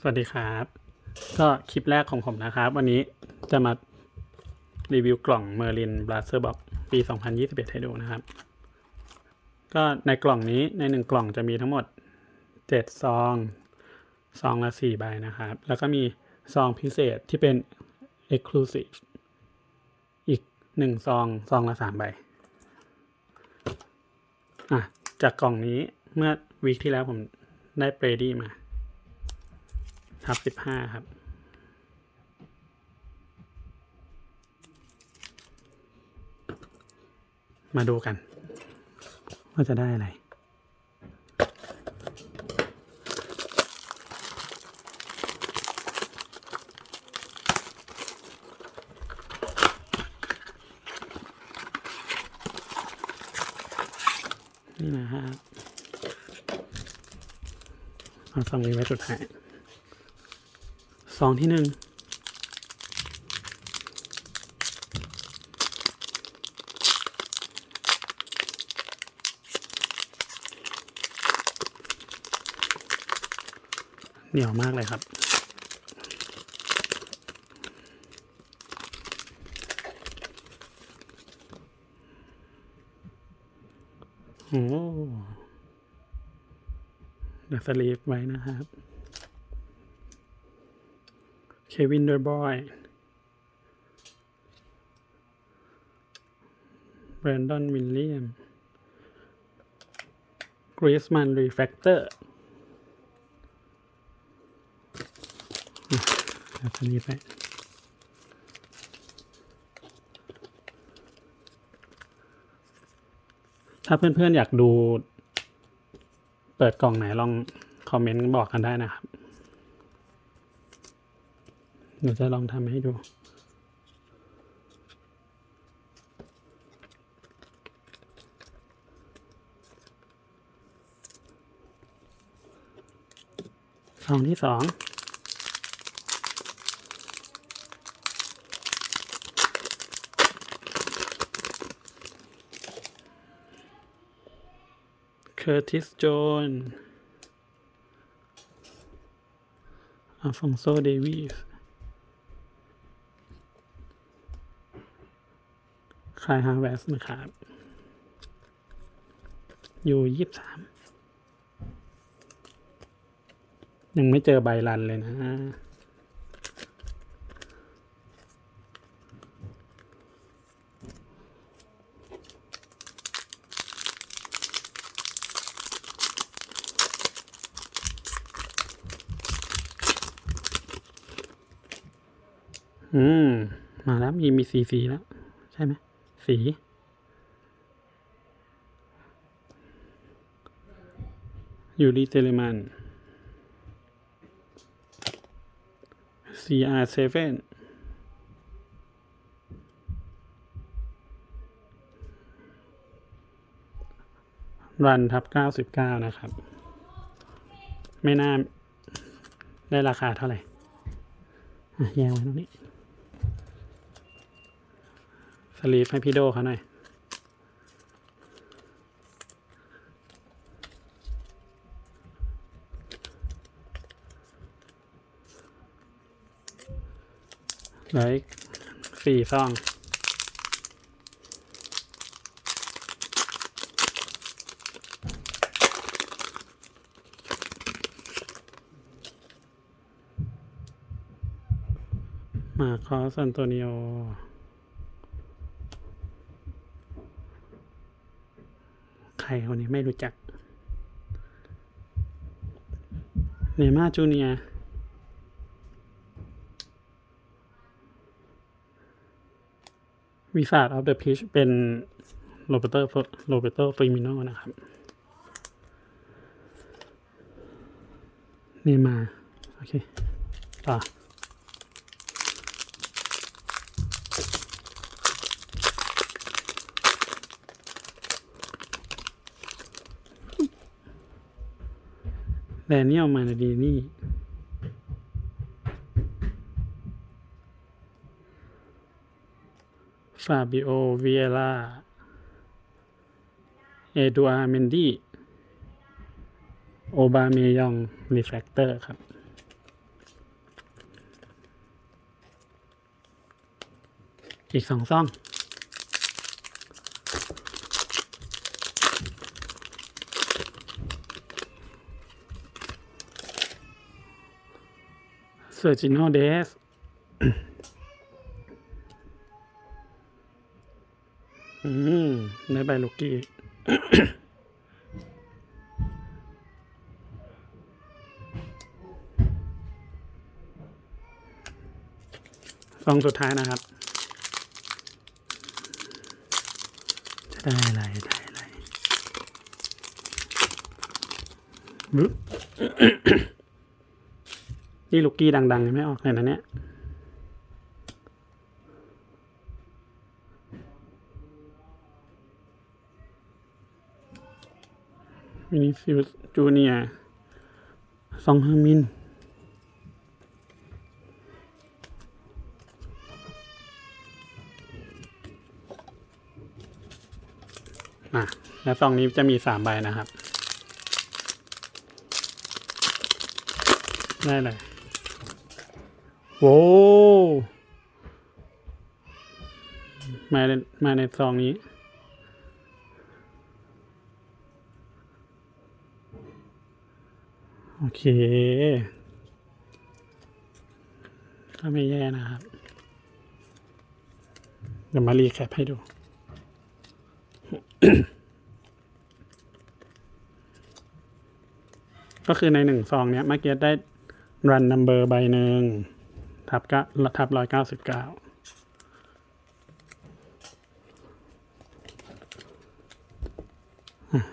สวัสดีครับ ก็คลิปแรกของผมนะครับ วันนี้จะมารีวิวกล่อง Merlin Blaster Box ปี 2021 ให้ดูนะครับ ก็ในกล่องนี้ในหนึ่งกล่องจะมีทั้งหมด 7 ซองซองละ 4 ใบนะครับ แล้วก็มีซองพิเศษที่เป็น Exclusive อีก 1 ซองซองละ 3 ใบอะจากกล่องนี้เมื่อวีคที่แล้วผมได้เปรดี้มา ทับสิบห้าครับ มาดูกัน ว่าจะได้อะไรนี่นะครับเอาซองนี้ไว้สุดท้าย ซองที่หนึ่งเหนียวมากเลยครับ โอ้เดี๋ยวสลีฟไว้นะครับ เควินเดอร์บอยแบรนดอนวิลเลียมกรีสมันรีแฟกเตอร์แล้วตัวนี้ไปถ้าเพื่อนๆ อยากดู เปิดกล่องไหนลองคอมเมนต์บอกกันได้นะครับ เดี๋ยวจะลองทำให้ดูซองที่สองเคอร์ติสโจนอาฟองโซ เดวิส คลายฮาร์เวสนะครับอยู่ยี่สามยังไม่เจอใบรันเลยนะอืม มาแล้วมีมีสีสีแล้ว ใช่ไหม สี ยูริเตเลมัน CR7 รันทับ 99 นะครับ ไม่น่า ได้ราคาเท่าไหร่ อะแยกไว้ตรงนี้ สลีฟให้พี่โดเขาหน่อย เหลืออีกสี่ซองมาคอสันโตนิโอ ครคนนี้ไม่รู้จัก เนม่าจูเนียวิสาดออฟเดอะพิชเป็นโรเบร์ตโรเบร์ตฟิมิโนนะครับ เนมา โอเค ต่อ แบรวนี่ออกมาในดีนี่ฟาบิโอเวียล่าเอดอาร์เมนดีโอบาเมยองรีแฟกเตอร์ครับ อีกสองซ่อง เซอร์จิโนเดสอืมได้ใบลูกกี้ซองสุดท้ายนะครับ จะได้อะไร ได้อะไรบึ๊บ นี่ลูกกี้ดังๆยังไม่ออกเลยนะเนี่ยวินิซิอุสจูเนียซองเฮอร์มิน อะ แล้วซองนี้จะมีสามใบนะครับ ได้เลย โว้มาในมาในซองนี้ โอเค ก็ไม่แย่นะครับ เดี๋ยวมารีแคปให้ดูก็คือในหนึ่งซองเนี้ยเมื่อกี้ได้ run number ใบหนึ่ง ทับก็ทับร้อยเก้าสิบเก้า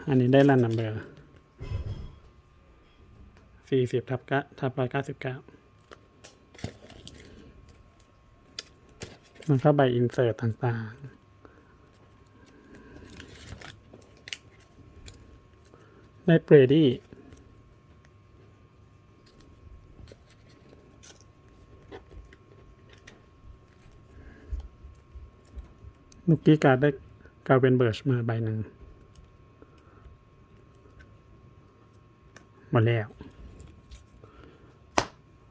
อันนี้ได้ run number สี่สิบทับก็ทับร้อยเก้าสิบเก้ามันก็ใบอินเสิร์ตต่างๆ ได้เบรดี้ ลูกกี้การได้กาเวนเบิร์ชมาใบหนึ่งหมดแล้ว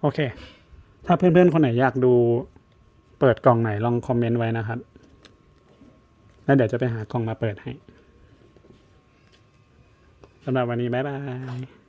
โอเค ถ้าเพื่อนๆ คนไหนอยากดูเปิดกล่องไหนลองคอมเมนต์ไว้นะครับ แล้วเดี๋ยวจะไปหากล่องมาเปิดให้สำหรับวันนี้ บ๊ายบาย